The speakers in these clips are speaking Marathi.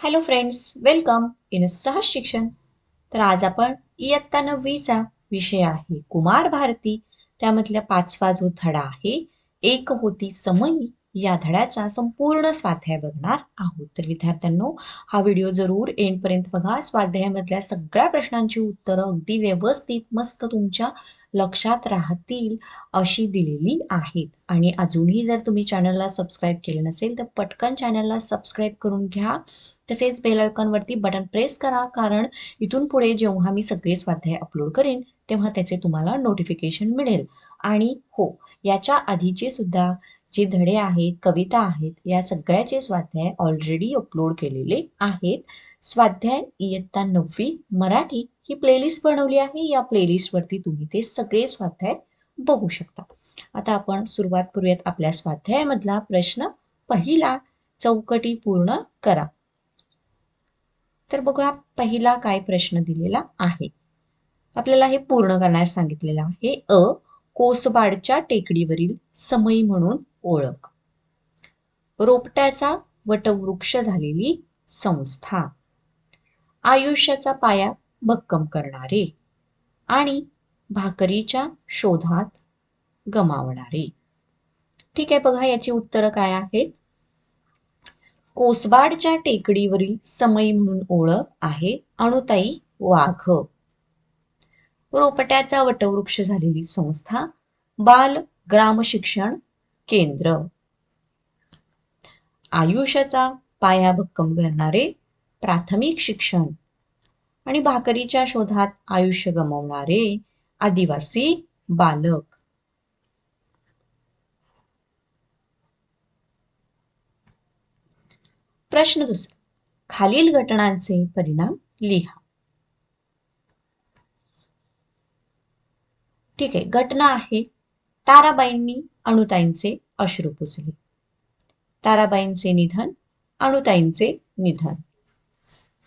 हॅलो फ्रेंड्स वेलकम इन सहज शिक्षण तर आज आपण इयत्ता नववीचा विषय आहे कुमार भारती. त्यामधला पाचवा जो धडा आहे एक होती समयी या धड्याचा संपूर्ण स्वाध्याय बघणार आहोत. तर विद्यार्थ्यांनो हा व्हिडिओ जरूर एंडपर्यंत बघा. स्वाध्यायामधल्या सगळ्या प्रश्नांची उत्तरं अगदी व्यवस्थित मस्त तुमच्या लक्षात राहतील अशी दिलेली आहेत. आणि अजूनही जर तुम्ही चॅनलला सबस्क्राईब केले नसेल तर पटकन चॅनलला सबस्क्राईब करून घ्या. तसेच बेल आयकॉनवरती बटन प्रेस करा कारण इथून पुढे जेव्हा मी सगळे स्वाध्याय अपलोड करेन तेव्हा त्याचे तुम्हाला नोटिफिकेशन मिळेल. आणि हो याच्या आधीचे सुद्धा जे धडे आहेत कविता आहेत या सगळ्याचे स्वाध्याय ऑलरेडी अपलोड केलेले आहेत. स्वाध्याय इयत्ता नववी मराठी ही प्लेलिस्ट बनवली आहे. या प्लेलिस्टवरती तुम्ही ते सगळे स्वाध्याय बघू शकता. आता आपण सुरुवात करूयात आपल्या स्वाध्यायामधला प्रश्न. पहिला चौकटी पूर्ण करा. तर बघूया पहिला काय प्रश्न दिलेला आहे? आपल्याला हे पूर्ण करण्यास सांगितलेलं आहे. अ कोसबाडच्या टेकडीवरील समयी म्हणून ओळख. रोपट्याचा वटवृक्ष झालेली संस्था. आयुष्याचा पाया भक्कम करणारे आणि भाकरीच्या शोधात गमावणारे. ठीक आहे बघा याची उत्तरं काय आहेत? कोसबाडच्या टेकडीवरील समयी म्हणून ओळख आहे अणुताई वाघ. रोपट्याचा वटवृक्ष झालेली संस्था बाल ग्राम शिक्षण केंद्र. आयुष्याचा पाया भक्कम करणारे प्राथमिक शिक्षण आणि भाकरीच्या शोधात आयुष्य गमावणारे आदिवासी बालक. प्रश्न दुसरा. खालील घटनांचे परिणाम लिहा. ठीक आहे घटना आहे. ताराबाईंनी अणुताईंचे अश्रू पुसले. ताराबाईंचे निधन अणुताईंचे निधन.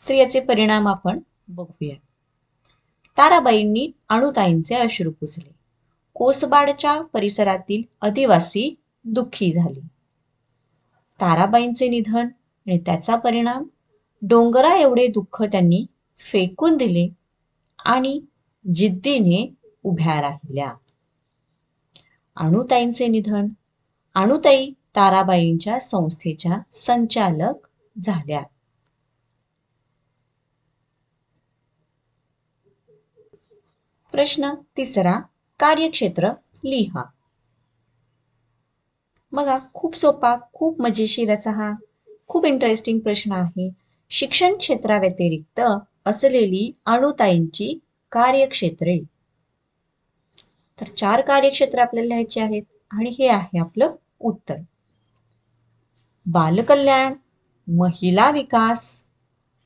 तर याचे परिणाम आपण बघूयात ताराबाईंनी अणुताईंचे अश्रू पुसले. कोसबाडच्या परिसरातील आदिवासी दुःखी झाले. ताराबाईंचे निधन आणि त्याचा परिणाम डोंगरा एवढे दुःख त्यांनी फेकून दिले आणि जिद्दीने उभ्या राहिल्या. अणुताईंचे निधन अणुताई ताराबाईंच्या संस्थेच्या संचालक झाल्या. प्रश्न तिसरा कार्यक्षेत्र लिहा. बघा खूप सोपा खूप मजेशीर असा हा. खूप इंटरेस्टिंग प्रश्न आहे. शिक्षण क्षेत्राव्यतिरिक्त असलेली अणुताईंची कार्यक्षेत्रे. तर चार कार्यक्षेत्र आपल्याला लिहायचे आहेत आणि हे आहे आपलं उत्तर. बालकल्याण महिला विकास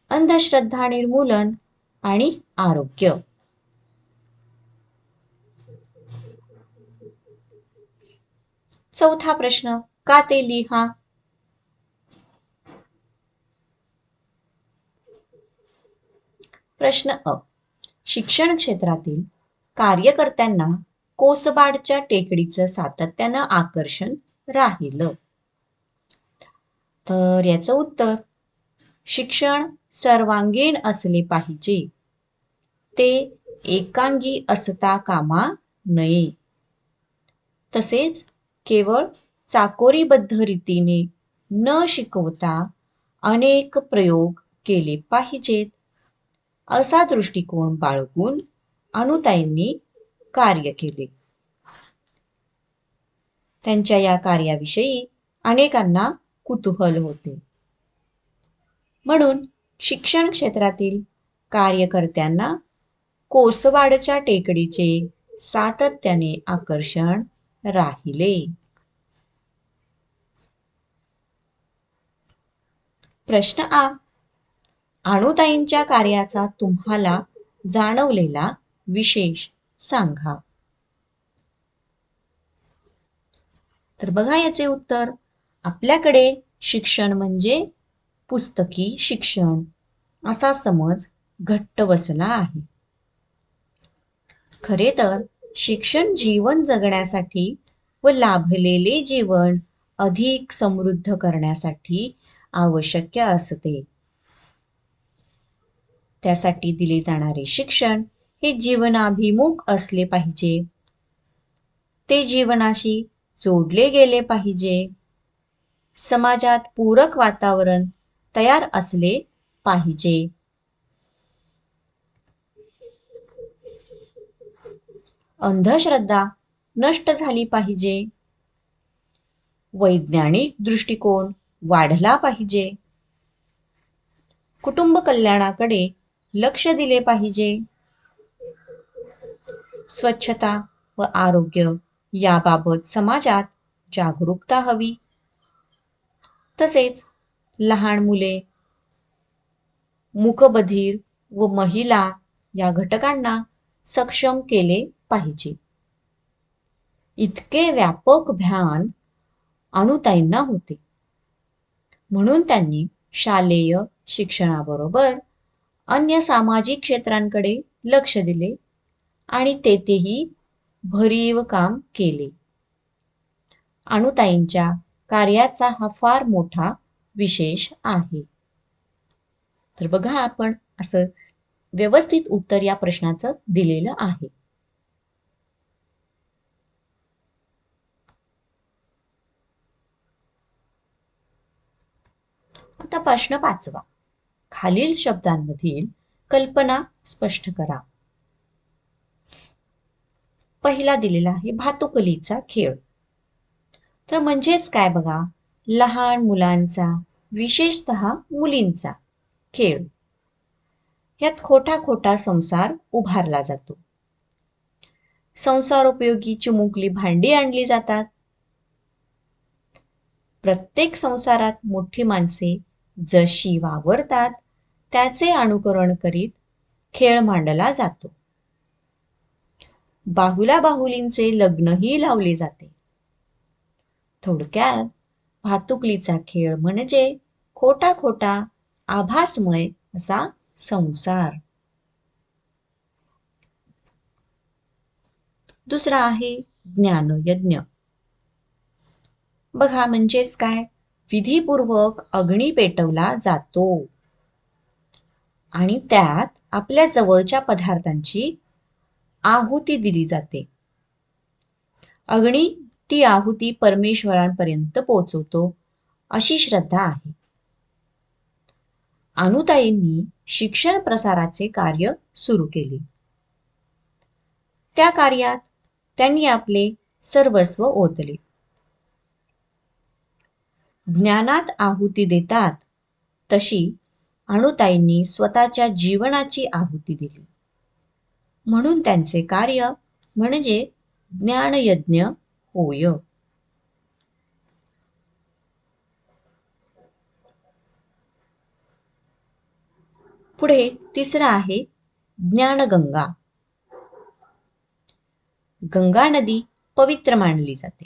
अंधश्रद्धा निर्मूलन आणि आरोग्य. चौथा प्रश्न का ते लिहा? प्रश्न अ शिक्षण क्षेत्रातील कार्यकर्त्यांना कोसबाडच्या टेकडीचं सातत्यानं आकर्षण राहिलं. तर याचं उत्तर शिक्षण सर्वांगीण असले पाहिजे. ते एकांगी असता कामा नये. तसेच केवळ चाकोरीबद्ध रीतीने न शिकवता अनेक प्रयोग केले पाहिजेत. असा दृष्टिकोन बाळगून अनुताईंनी कार्य केले. त्यांच्या या कार्याविषयी अनेकांना कुतूहल होते. म्हणून शिक्षण क्षेत्रातील कार्यकर्त्यांना कोसवाडच्या टेकडीचे सातत्याने आकर्षण राहिले. प्रश्न आ. अणुताईंच्या कार्याचा तुम्हाला जाणवलेला विशेष सांगा. तर बघा याचे उत्तर. आपल्याकडे शिक्षण म्हणजे पुस्तकी शिक्षण. असा समज घट्ट बसला आहे. खरे तर शिक्षण जीवन जगण्यासाठी व लाभलेले जीवन अधिक समृद्ध करण्यासाठी आवश्यक असते. त्यासाठी दिले जाणारे शिक्षण हे जीवनाभिमुख असले पाहिजे. ते जीवनाशी जोडले गेले पाहिजे. समाजात पूरक वातावरण तयार असले पाहिजे. अंधश्रद्धा नष्ट झाली पाहिजे. वैज्ञानिक दृष्टिकोन वाढला पाहिजे. कुटुंब कल्याणाकडे लक्ष दिले पाहिजे. स्वच्छता व आरोग्य याबाबत समाजात जागरूकता हवी. तसेच लहान मुले मुखबधीर व महिला या घटकांना सक्षम केले पाहिजे. इतके व्यापक भान अणुताईंना होते. म्हणून त्यांनी शालेय शिक्षणाबरोबर अन्य सामाजिक क्षेत्रांकडे लक्ष दिले आणि तेथेही भरीव काम केले. अणुताईंच्या कार्याचा हा फार मोठा विशेष आहे. तर बघा आपण असं व्यवस्थित उत्तर या प्रश्नाचं दिलेलं आहे. आता प्रश्न पाचवा. खालील शब्दांमधील कल्पना स्पष्ट करा. पहिला दिलेला आहे भातुकलीचा खेळ. तर म्हणजेच काय बघा? लहान मुलांचा विशेषत मुलींचा खेळ. यात खोटा खोटा संसार उभारला जातो. संसार उपयोगी चिमुकली भांडी आणली जातात. प्रत्येक संसारात मोठी माणसे जशी वावरतात त्याचे अनुकरण करीत खेळ मांडला जातो. बाहुला बाहुलींचे लग्नही लावले जाते. थोडक्यात भातुकलीचा खेळ म्हणजे खोटा खोटा आभासमय असा संसार. दुसरा आहे ज्ञानयज्ञ. बघा म्हणजेच काय? विधीपूर्वक अग्नी पेटवला जातो. आणि त्यात आपल्या जवळच्या पदार्थांची आहुती दिली जाते. अग्नी ती आहुती परमेश्वरांपर्यंत पोहोचवतो अशी श्रद्धा आहे. अनुताईंनी शिक्षण प्रसाराचे कार्य सुरू केले. त्या कार्यात त्यांनी आपले सर्वस्व ओतले. ज्ञानात आहुती देतात तशी अणुताईंनी स्वतःच्या जीवनाची आहुती दिली. म्हणून त्यांचे कार्य म्हणजे ज्ञानयज्ञ होय. पुढे तिसरा आहे ज्ञानगंगा. गंगा नदी पवित्र मानली जाते.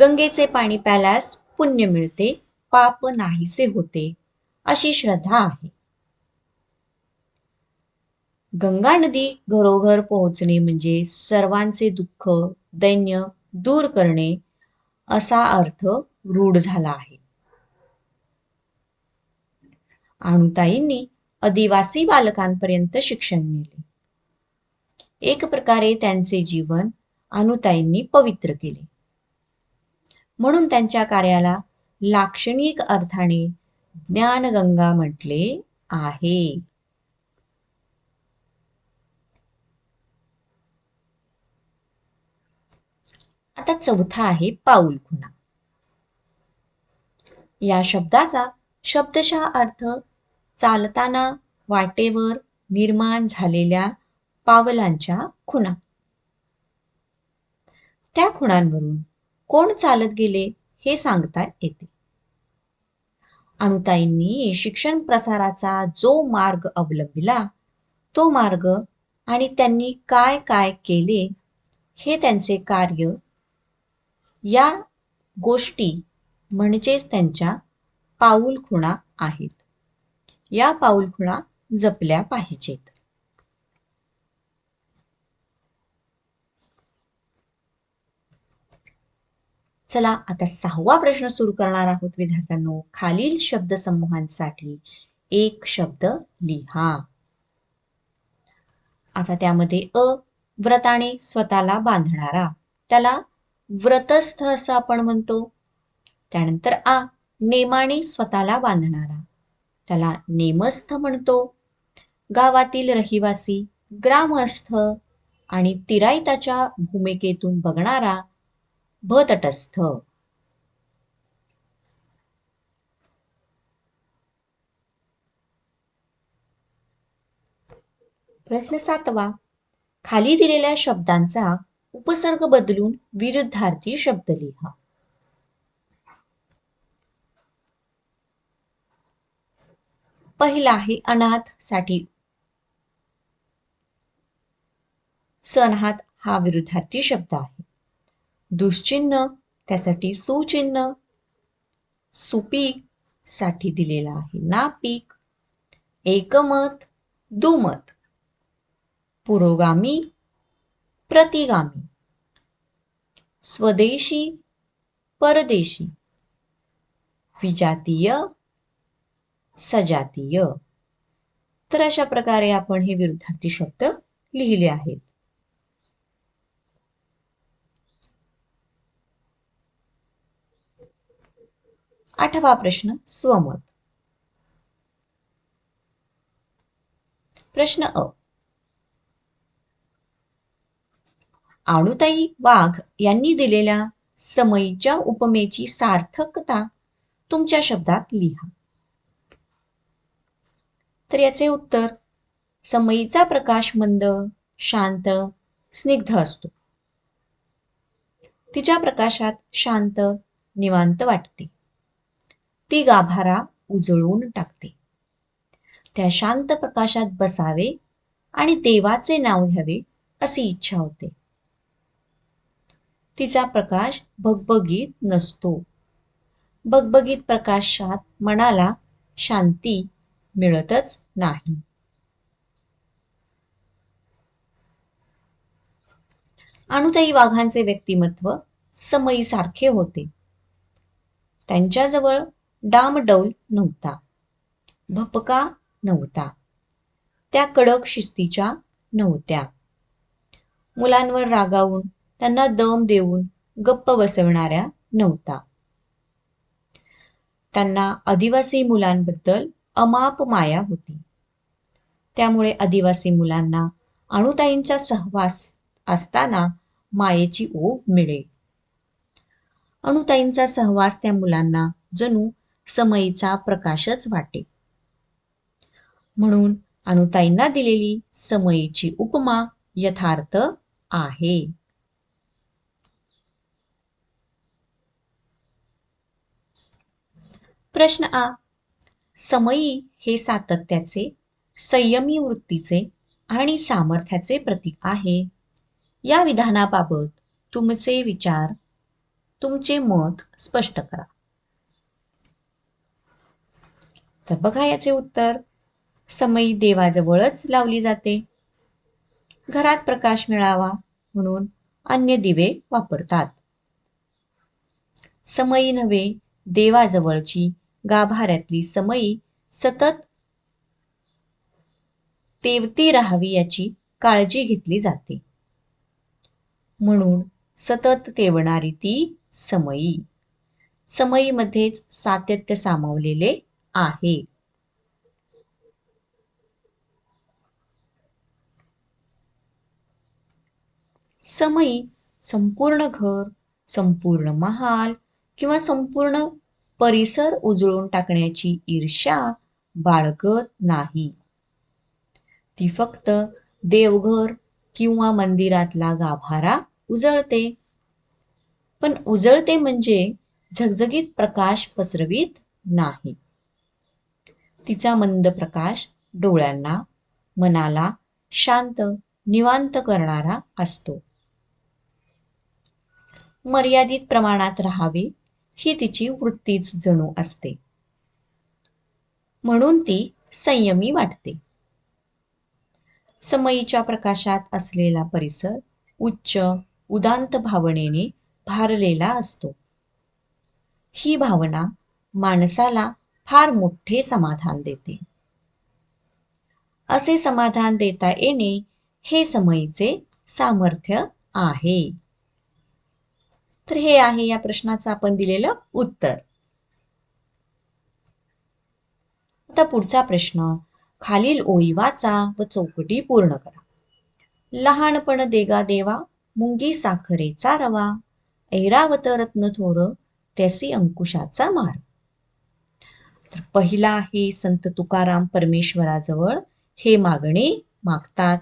गंगेचे पाणी प्याल्यास पुण्य मिळते पाप नाहीसे होते अशी श्रद्धा आहे. गंगा नदी घरोघर पोहोचणे म्हणजे सर्वांचे दुःख दैन्य दूर करणे असा अर्थ रूढ झाला आहे. अणुताईंनी आदिवासी बालकांपर्यंत शिक्षण नेले. एक प्रकारे त्यांचे जीवन अनुताईंनी पवित्र केले. म्हणून त्यांच्या कार्याला लाक्षणिक अर्थाने ज्ञानगंगा म्हटले आहे. आता चौथा आहे पाऊल खुणा. या शब्दाचा शब्दशः अर्थ चालताना वाटेवर निर्माण झालेल्या पावलांच्या खुणा. त्या खुणांवरून कोण चालत गेले हे सांगता येते. अनुताईंनी शिक्षण प्रसाराचा जो मार्ग अवलंबिला तो मार्ग आणि त्यांनी काय काय केले हे त्यांचे कार्य या गोष्टी म्हणजेच त्यांच्या पाऊल खुणा आहेत. या पाऊलखुणा जपल्या पाहिजेत. चला आता सहावा प्रश्न सुरू करणार आहोत विद्यार्थ्यांनो. खालील शब्द समूहांसाठी एक शब्द लिहा. आता त्यामध्ये अ व्रताने स्वतःला बांधणारा. त्याला व्रतस्थ असं आपण म्हणतो. त्यानंतर आ नेमाने स्वतःला बांधणारा. त्याला नेमस्थ म्हणतो. गावातील रहिवासी ग्रामस्थ आणि तिराईताच्या भूमिकेतून बघणारा भतटस्थ. प्रश्न सातवा. खाली दिलेल्या शब्दांचा उपसर्ग बदलून विरुद्धार्थी शब्द लिहा. पहिला आहे अनाथसाठी सनहात हा विरुद्धार्थी शब्द आहे. दुश्चिन्ह त्यासाठी सुचिन्ह सुपीकसाठी दिलेला आहे नापीक. एकमत दुमत. पुरोगामी प्रतिगामी. स्वदेशी परदेशी. विजातीय सजातीय. तर अशा प्रकारे आपण हे विरुद्धार्थी शब्द लिहिले आहेत. आठवा प्रश्न स्वमत. प्रश्न अ. आणुताई वाघ यांनी दिलेल्या समयीच्या उपमेची सार्थकता तुमच्या शब्दात लिहा. तर याचे उत्तर. समयीचा प्रकाश मंद शांत स्निग्ध असतो. तिच्या प्रकाशात शांत निवांत वाटते. ती गाभारा उजळून टाकते. त्या शांत प्रकाशात बसावे आणि देवाचे नाव घ्यावे अशी इच्छा होते. तिचा प्रकाश भगभगीत नसतो. बगबगीत प्रकाशात मनाला शांती मिळतच नाही. अणुताई वाघांचे व्यक्तिमत्व समयीसारखे होते. त्यांच्याजवळ डामडौल नव्हता. भपका नव्हता. त्या कडक शिस्तीच्या नव्हत्या. मुलांवर रागावून त्यांना दम देऊन गप्प बसवणाऱ्या नव्हता. त्यांना आदिवासी मुलांबद्दल अमाप माया होती. त्यामुळे आदिवासी मुलांना अणुताईंचा सहवास असताना मायेची ओढ मिळे. अणुताईंचा सहवास त्या मुलांना जणू समयीचा प्रकाशच वाटे. म्हणून अणुताईंना दिलेली समयीची उपमा यथार्थ आहे. प्रश्न आ. समयी हे सातत्याचे संयमी वृत्तीचे आणि सामर्थ्याचे प्रतीक आहे. या विधानाबाबत तुमचे विचार तुमचे मत स्पष्ट करा. तर बघा याचे उत्तर. समयी देवाजवळच लावली जाते. घरात प्रकाश मिळावा म्हणून अन्य दिवे वापरतात. समयी नव्हे देवाजवळची गाभाऱ्यातली समयी सतत तेवती राहावी याची काळजी घेतली जाते. म्हणून सतत तेवणारी ती समयी समयीमध्येच सातत्य सामावलेले आहे. समयी संपूर्ण घर संपूर्ण महाल किंवा संपूर्ण परिसर उजळून टाकण्याची ईर्ष्या बाळगत नाही. ती फक्त देवघर किंवा मंदिरातला गाभारा उजळते. पण उजळते म्हणजे झगझगीत प्रकाश पसरवीत नाही. तिचा मंद प्रकाश डोळ्यांना मनाला शांत निवांत करणारा असतो. मर्यादित प्रमाणात राहावे ही तिची वृत्तीच जणू असते. म्हणून ती संयमी वाटते. समयीच्या प्रकाशात असलेला परिसर उच्च उदांत भावनेने भारलेला असतो. ही भावना माणसाला फार मोठे समाधान देते. असे समाधान देता येणे हे समयीचे सामर्थ्य आहे. तर हे आहे या प्रश्नाचं आपण दिलेलं उत्तर. आता पुढचा प्रश्न. खालील ओळी वाचा व चौकटी पूर्ण करा. लहानपण देगा देवा मुंगी साखरेचा रवा ऐरावत रत्न थोर त्यासी अंकुशाचा मार. तर पहिला आहे संत तुकाराम परमेश्वराजवळ. हे मागणे मागतात.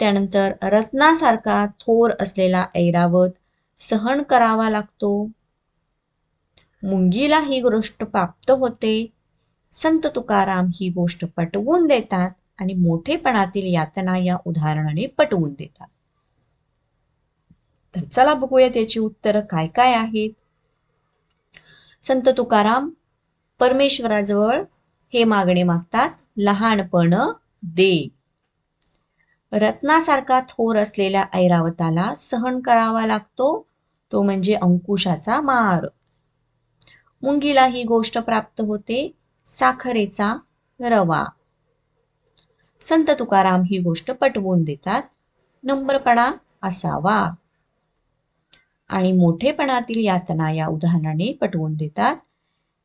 त्यानंतर रत्नासारखा थोर असलेला ऐरावत सहन करावा लागतो. मुंगीला ही गोष्ट प्राप्त होते. संत तुकाराम ही गोष्ट पटवून देतात आणि मोठेपणातील यातना या उदाहरणाने पटवून देतात. तर चला बघूया त्याची उत्तरं काय काय आहेत. संत तुकाराम परमेश्वराजवळ हे मागणे मागतात लहानपण दे. रत्नासारखा थोर असलेल्या ऐरावताला सहन करावा लागतो. तो म्हणजे अंकुशाचा मार मुंगीला ही गोष्ट प्राप्त होते साखरेचा रवा. संत तुकाराम ही गोष्ट पटवून देतात नम्रपणा असावा. आणि मोठेपणातील यातना या उदाहरणाने पटवून देतात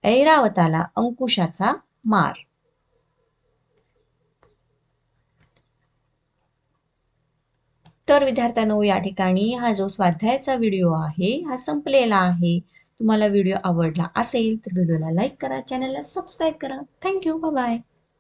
ऐरावताला अंकुशाचा मार तर विद्यार्थ्यांनो या ठिकाणी हा जो स्वाध्यायाचा व्हिडिओ आहे हा संपलेला आहे. तुम्हाला व्हिडिओ आवडला असेल तर व्हिडिओला लाईक करा चॅनलला सबस्क्राईब करा. Thank you bye